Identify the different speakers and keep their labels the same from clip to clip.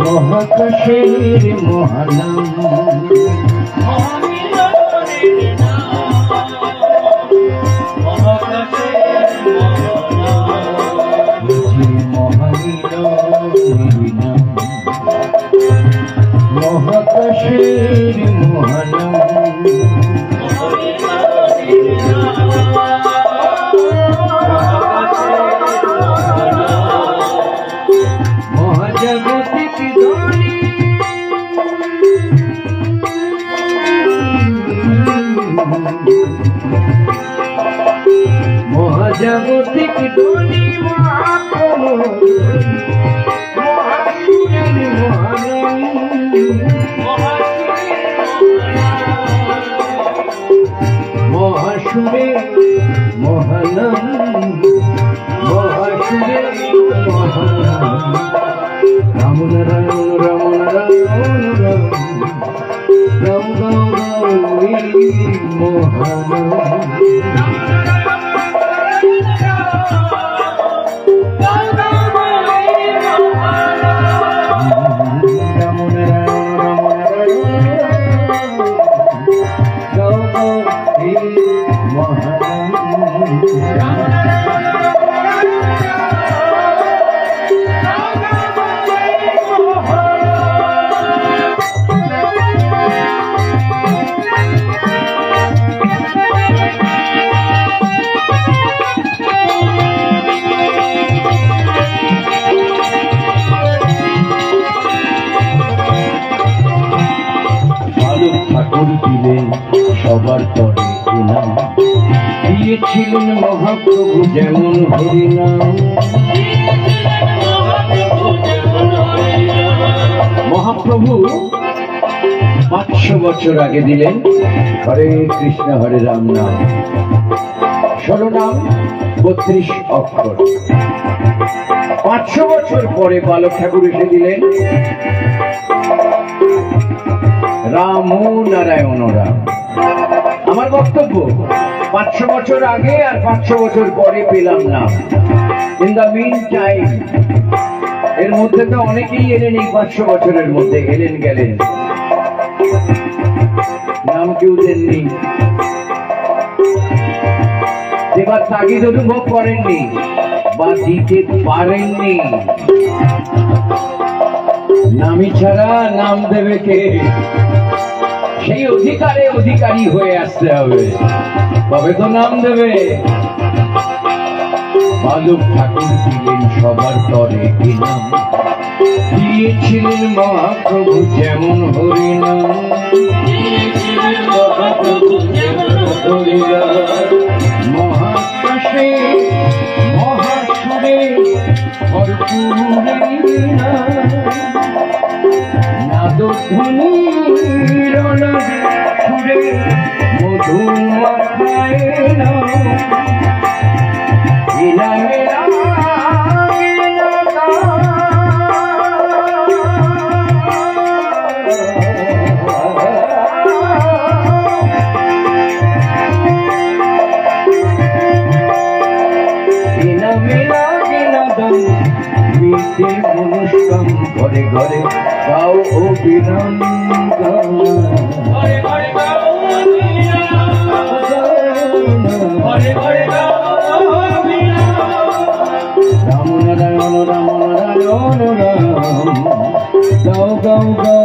Speaker 1: মহাকাশের মহানাম বুঝি মহামিত মহাজাগতিক ধনী মহাপ্রভু মহাসুরে মহানন্দ মহাসুরে মহানন্দ রাম রাম রাম রাম গৌরী দিলেন সবার তরে এলাম। দিয়েছিলেন মহাপ্রভু যেমন হরিনাম। মহাপ্রভু পাঁচশো বছর আগে দিলেন হরে কৃষ্ণ, হরে রাম নাম। ষোলো নাম বত্রিশ অক্ষর। পাঁচশো বছর পরে বালক ঠাকুর এসে দিলেন। রাম নারায়ণ রাম। আমার বক্তব্য, পাঁচশো বছর আগে আর পাঁচশো বছর পরে পেলাম না। ইন দ্য মিন টাইম এর মধ্যে তো অনেকেই এলেন, এই পাঁচশো বছরের মধ্যে এলেন গেলেন। নাম কেউ দেননি। দেবার তাগিদ অনুভব করেননি বা দিতে পারেননি। নামি ছাড়া নাম দেবে কে? সেই অধিকারে অধিকারী হয়ে আসতে হবে। তবে তো নাম দেবে? বালক ঠাকুর দিলেন সবার তরে নাম দিয়েছিলেন মহাপ্রভু যেমন হরিনাম। মহাপ্রভু যেমন হরিনাম। মহাকাশে মহাসুরে ভরপুরে ঘরে গাও অবিরাম রাম রাম রাম রাম রাম। রাম রাম রাম রাম রাম রাম রাম রাম রাম রাম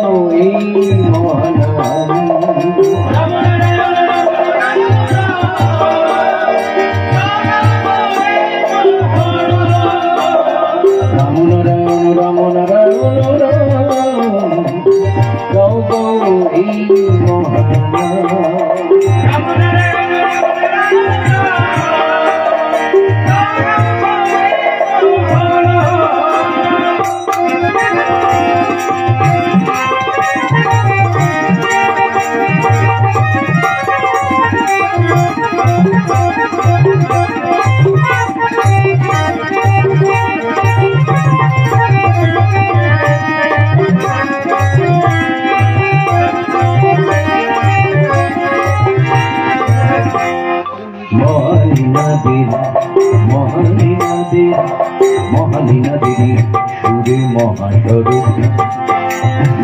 Speaker 1: মহাস্বরূপ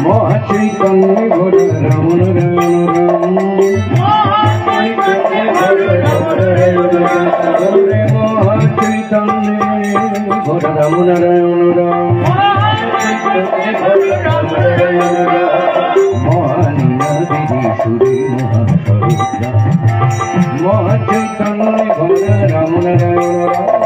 Speaker 1: মহাচৈতন্য বড় রাম রাম রাম মহাচৈতন্য বড় রাম নারায়ণ রাম মহাচৈতন্য বড় রাম নারায়ণ রাম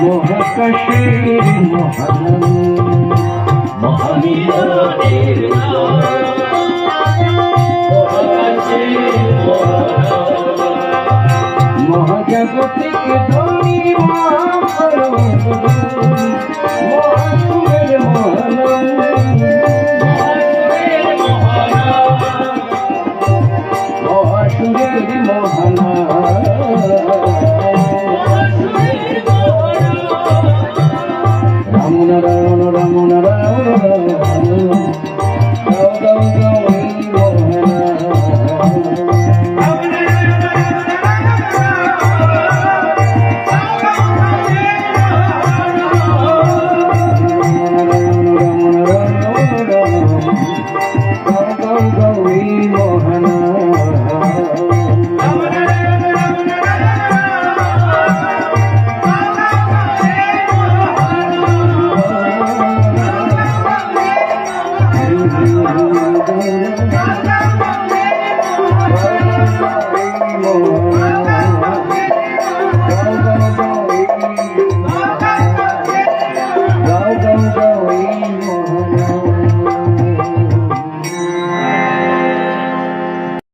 Speaker 1: মহাকাশের মহান মহানীর মহাজাগতিক ধনী মহাপ্রভু মহানুরের মহা Rama Rama Rama